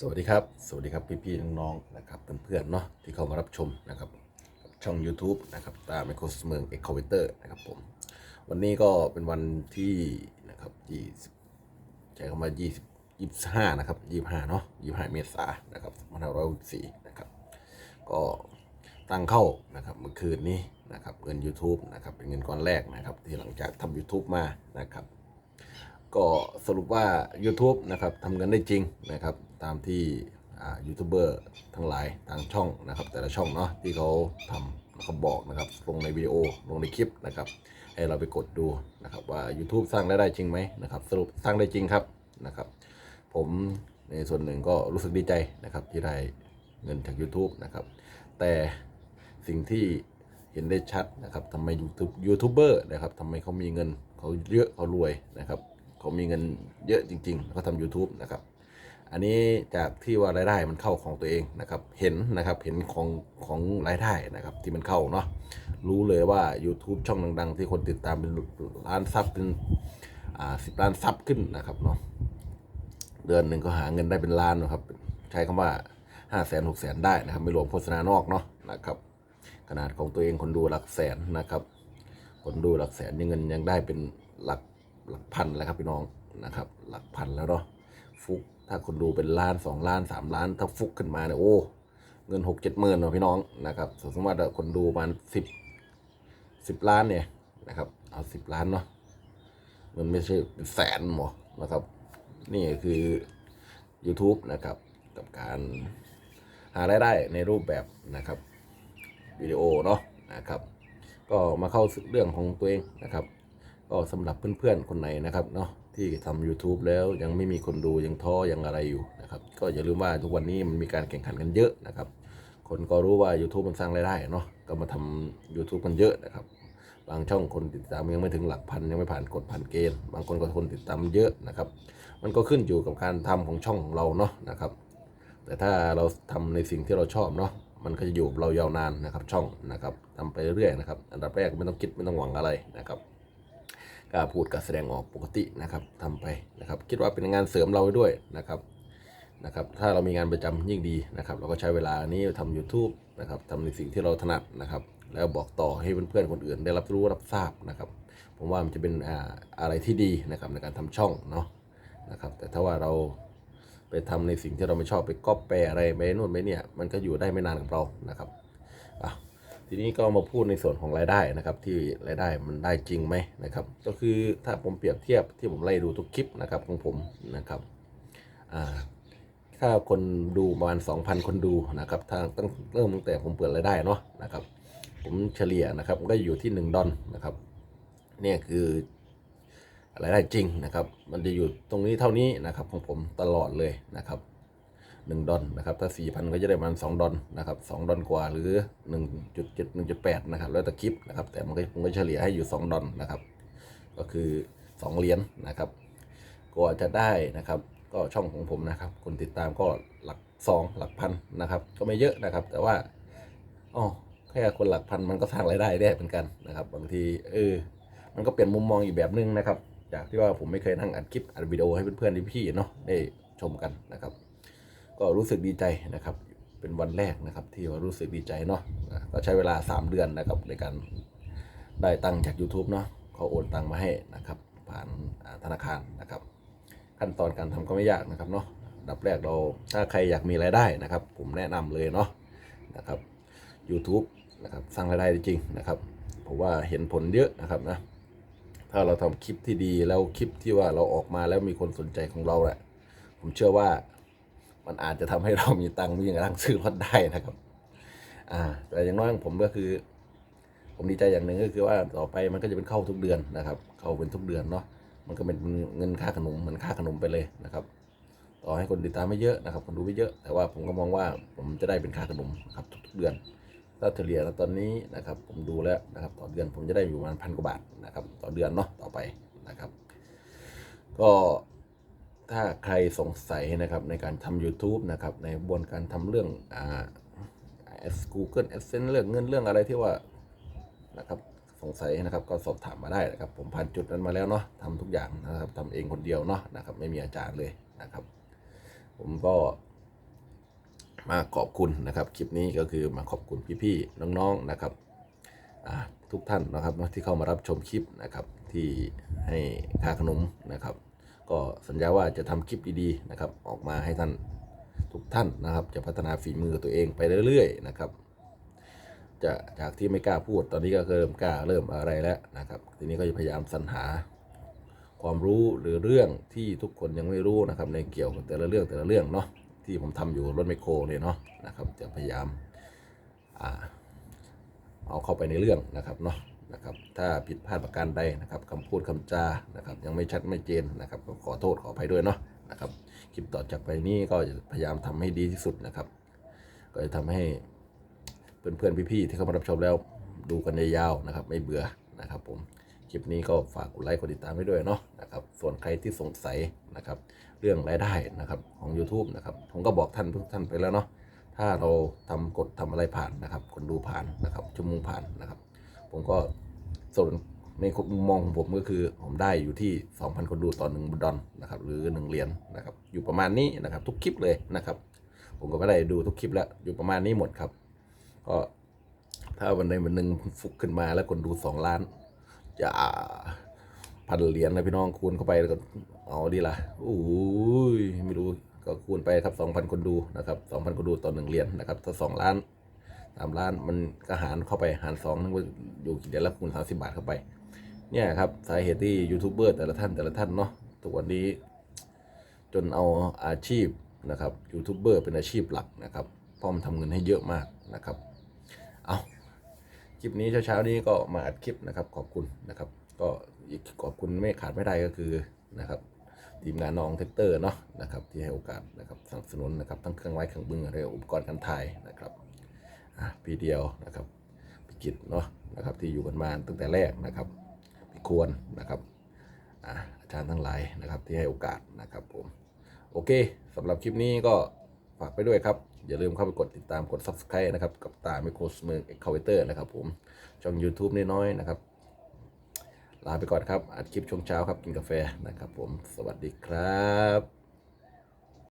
สวัสดีครับ สวัสดีครับพี่ๆน้องๆนะครับเพื่อนๆเนาะที่เข้ามารับชมนะครับช่อง YouTube นะครับตาไมโครสเมืองเอ็กคอเวเตอร์นะครับผมวันนี้ก็เป็นวันที่นะครับ20ใช้คำว่า20 25นะครับ25เนาะ25เมษายนนะครับ2564นะครับก็ตั้งเข้านะครับเมื่อคืนนี้นะครับเงิน YouTube นะครับเป็นเงินก้อนแรกนะครับที่หลังจากทำ YouTube มานะครับ ก็สรุปว่า YouTube นะครับทำเงินได้จริงนะครับตามที่ยูทูบเบอร์ทั้งหลายทางช่องนะครับ แต่ละช่องเนาะที่เขาทำเขาบอกนะครับลงในวิดีโอลงในคลิปนะครับให้เราไปกดดูนะครับว่า YouTube สร้างรายได้จริงไหมนะครับสรุปสร้างได้จริงครับนะครับ ผมในส่วนหนึ่งก็รู้สึกดีใจนะครับที่ได้เงินจาก YouTube นะครับแต่สิ่งที่เห็นได้ชัดนะครับทำไมยูทูบยูทูบเบอร์นะครับทำไมเขามีเงินเขาเยอะเขารวยนะครับ เขามีเงินเยอะจริง ๆ แล้วก็ทำ YouTube นะครับ อันนี้จากที่ว่ารายได้มันเข้าของตัวเองนะครับ เห็นนะครับ เห็นของของรายได้นะครับที่มันเข้าเนาะ รู้เลยว่า YouTube ช่องดัง ๆ ที่คนติดตามเป็นล้านซับเป็นอ่าสิบล้านซับขึ้นนะครับเนาะ เดือนหนึ่งก็หาเงินได้เป็นล้านนะครับ ใช้คำว่าห้าแสนหกแสนได้นะครับ ไม่รวมโฆษณานอกเนาะนะครับ ขนาดของตัวเองคนดูหลักแสนนะครับ คนดูหลักแสนยังเงินยังได้เป็นหลัก หลักพันแล้วครับพี่น้องนะครับ หลักพันแล้วเนาะฟุกถ้าคนดูเป็นล้านสองล้านสามล้านถ้าฟุกขึ้นมาเนี่ยโอ้เงินหกเจ็ดหมื่นเนาะพี่น้องนะครับสมมติว่าคนดูประมาณสิบสิบล้านเนี่ยนะครับ เอาสิบล้านเนาะมันไม่ใช่เป็นแสนหมอนะครับ นี่คือ YouTube นะครับกับการหารายได้ในรูปแบบนะครับวิดีโอเนาะนะครับ ก็มาเข้าเรื่องของตัวเองนะครับ ก็สำหรับเพื่อนๆคนไหนนะครับเนาะที่ทำ YouTube แล้วยังไม่มีคนดูยังท้อยังอะไรอยู่นะครับก็อย่าลืมว่าทุกวันนี้มันมีการแข่งขันกันเยอะนะครับ คนก็รู้ว่า YouTube มันสร้างรายได้เนาะก็มาทำ YouTube กันเยอะนะครับบางช่องคนติดตามยังไม่ถึงหลักพันยังไม่ผ่านกฎพันเกณฑ์บางคนก็คนติดตามเยอะนะครับ มันก็ขึ้นอยู่กับการทำของช่องของเราเนาะนะครับ แต่ถ้าเราทำในสิ่งที่เราชอบเนาะมันก็จะอยู่เรายาวนานนะครับช่องนะครับทำไปเรื่อยๆนะครับ อันดับแรกไม่ต้องคิดไม่ต้องหวังอะไรนะครับ กล้าพูดกล้าแสดงออกปกตินะครับทำไปนะครับ คิดว่าเป็นงานเสริมเราไว้ด้วยนะครับนะครับถ้าเรามีงานประจำยิ่งดีนะครับ เราก็ใช้เวลานี้ทำ YouTube นะครับทำในสิ่งที่เราถนัดนะครับ แล้วบอกต่อให้เพื่อนๆคนอื่น ได้รับรู้รับทราบนะครับ ผมว่ามันจะเป็นอ่าอะไรที่ดีนะครับในการทำช่องเนาะนะครับ แต่ถ้าว่าเราไปทำในสิ่งที่เราไม่ชอบไปก๊อปแปรอะไรไปนู่นไปเนี่ยมันก็อยู่ได้ไม่นานกับเรานะครับอะ ทีนี้ก็มาพูดในส่วนของรายได้นะครับ ที่รายได้มันได้จริงไหมนะครับ ก็คือถ้าผมเปรียบเทียบที่ผมไล่ดูทุกคลิปนะครับของผมนะครับถ้าคนดูประมาณ 2,000 คนดูนะครับทางตั้งเริ่มตั้งแต่ผมเปิดรายได้เนาะนะครับ ผมเฉลี่ยนะครับก็อยู่ที่ 1 ดอลนะครับเนี่ยคือรายได้จริงนะครับ มันจะอยู่ตรงนี้เท่านี้นะครับของผมตลอดเลยนะครับ หนึ่งดอลนะครับถ้าสี่พันก็จะได้ประมาณสองดอลนะครับสองดอลกว่าหรือหนึ่งจุดเจ็ดหนึ่งจุดแปดนะครับแล้วแต่คลิปนะครับแต่มันก็ผมก็เฉลี่ยให้อยู่สองดอลนะครับ ก็คือสองเหรียญนะครับกว่าจะได้นะครับ ก็ช่องของผมนะครับ คนติดตามก็หลักสองหลักพันนะครับ ก็ไม่เยอะนะครับ แต่ว่าอ๋อแค่คนหลักพันมันก็สร้างรายได้ได้เหมือนกันนะครับ บางทีเออมันก็เปลี่ยนมุมมองอีกแบบนึงนะครับ จากที่ว่าผมไม่เคยนั่งอัดคลิปอัดวิดีโอให้เพื่อนๆพี่ๆเนาะได้ชมกันนะครับ ก็รู้สึกดีใจนะครับ เป็นวันแรกนะครับ ที่ว่ารู้สึกดีใจเนาะก็ใช้เวลา 3 เดือนนะครับในการได้ตังจาก YouTube เนาะเขาโอนตังมาให้นะครับ ผ่านธนาคารนะครับ ขั้นตอนการทำก็ไม่ยากนะครับเนาะดับแรกเราถ้าใครอยากมีรายได้นะครับ ผมแนะนำเลยเนาะนะครับ YouTube นะครับสร้างรายได้ได้จริงนะครับผมว่าเห็นผลเยอะนะครับนะถ้าเราทำคลิปที่ดีแล้วคลิปที่ว่าเราออกมาแล้วมีคนสนใจของเราแหละผมเชื่อว่า มันอาจจะทำให้เรามีตังค์มีกระทั่งซื้อรถได้นะครับ อ่า แต่อย่างน้อยของผมก็คือ ผมดีใจอย่างหนึ่งก็คือว่าต่อไปมันก็จะเป็นเข้าทุกเดือนนะครับ เข้าเป็นทุกเดือนเนาะมันก็เป็นเงินค่าขนมเหมือนค่าขนมไปเลยนะครับต่อให้คนติดตามไม่เยอะนะครับ คนดูไม่เยอะ แต่ว่าผมก็มองว่าผมจะได้เป็นค่าขนมครับทุกๆเดือนถ้าเฉลี่ยแล้วตอนนี้นะครับ ผมดูแล้วนะครับ ต่อเดือนผมจะได้อยู่ประมาณพันกว่าบาทนะครับ ต่อเดือนเนาะต่อไปนะครับ ก็ ถ้าใครสงสัยนะครับในการทำ YouTube นะครับในกระบวนการทำเรื่องอ่า Google Adsense เรื่องเงินเรื่องอะไรที่ว่านะครับสงสัยนะครับก็สอบถามมาได้นะครับ ผมผ่านจุดนั้นมาแล้วเนาะทำทุกอย่างนะครับทำเองคนเดียวเนาะนะครับไม่มีอาจารย์เลยนะครับ ผมก็มาขอบคุณนะครับ คลิปนี้ก็คือมาขอบคุณพี่ๆน้องๆนะครับทุกท่านนะครับที่เข้ามารับชมคลิปนะครับที่ให้ค่าขนมนะครับ ก็สัญญาว่าจะทำคลิปดีๆนะครับ ออกมาให้ท่านทุกท่านนะครับ จะพัฒนาฝีมือตัวเองไปเรื่อยๆนะครับ จะจากที่ไม่กล้าพูดตอนนี้ก็เริ่มกล้าเริ่มอะไรแล้วนะครับ ทีนี้ก็จะพยายามสรรหาความรู้หรือเรื่องที่ทุกคนยังไม่รู้นะครับ ในเกี่ยวกับแต่ละเรื่องแต่ละเรื่องเนาะที่ผมทำอยู่รถไมโครเนี่ยเนาะนะครับ จะพยายามอาเอาเข้าไปในเรื่องนะครับเนาะ ถ้าผิดพลาดประการใดนะครับคำพูดคำจานะครับยังไม่ชัดไม่เจนนะครับก็ขอโทษขออภัยด้วยเนาะนะครับคลิปต่อจากไปนี้ก็จะพยายามทำให้ดีที่สุดนะครับ ก็จะทำให้เพื่อนๆพี่ๆที่เข้ามารับชมแล้วดูกันยาวๆนะครับ ไม่เบื่อนะครับผมคลิปนี้ก็ฝากกดไลค์กดติดตามไว้ด้วยเนาะนะครับส่วนใครที่สงสัยนะครับเรื่องรายได้นะครับของ YouTube นะครับผมก็บอกท่านทุกท่านไปแล้วเนาะถ้าเราทำกดทำอะไรผ่านนะครับ คนดูผ่านนะครับชั่วโมงผ่านนะครับ ผมก็ ส่วนในมุมมองของผมก็คือผมได้อยู่ที่ 2,000 คนดูต่อหนึ่งดอลนะครับหรือ1เหรียญนะครับอยู่ประมาณนี้นะครับทุกคลิปเลยนะครับ ผมก็ไม่ได้ดูทุกคลิปแล้วอยู่ประมาณนี้หมดครับ ก็ถ้าวันใดวันหนึ่งฟุกขึ้นมาแล้วคนดูสองล้านจะพันเหรียญนะพี่น้องคูณเข้าไปแล้วก็เอาดีละโอ้ยไม่รู้ก็คูณไปครับสองพันคนดูนะครับสองพันคนดูต่อหนึ่งเหรียญนะครับถ้าสองล้าน สามล้านมันก็หารเข้าไปหารสองนึกว่าอยู่กี่เดือนละคูณสามสิบบาทเข้าไป เนี่ยครับสาเหตุที่ยูทูบเบอร์แต่ละท่านแต่ละท่านเนาะทุกวันนี้ จนเอาอาชีพนะครับยูทูบเบอร์เป็นอาชีพหลักนะครับเพราะมันทำเงินให้เยอะมากนะครับเอาคลิปนี้เช้าๆนี้ก็มาอัดคลิปนะครับขอบคุณนะครับ ก็อีกขอบคุณไม่ขาดไม่ได้ก็คือนะครับทีมงานน้องเทคเตอร์เนาะนะครับที่ให้โอกาสนะครับสนับสนุนนะครับทั้งเครื่องไม้เครื่องมือและอุปกรณ์การถ่ายนะครับ พี่เดียวนะครับพี่กิตเนาะนะครับที่อยู่กันมาตั้งแต่แรกนะครับพี่ควรนะครับอาจารย์ทั้งหลายนะครับที่ให้โอกาสนะครับผมโอเคสำหรับคลิปนี้ก็ฝากไปด้วยครับ อย่าลืมเข้าไปกดติดตามกด subscribe นะครับ กับตาไมโครสเมืองเอ็กคาเวเตอร์นะครับผมช่อง YouTube น้อยๆนะครับ ลาไปก่อนครับ อัดคลิปช่วงเช้าครับ กินกาแฟนะครับผมสวัสดีครับ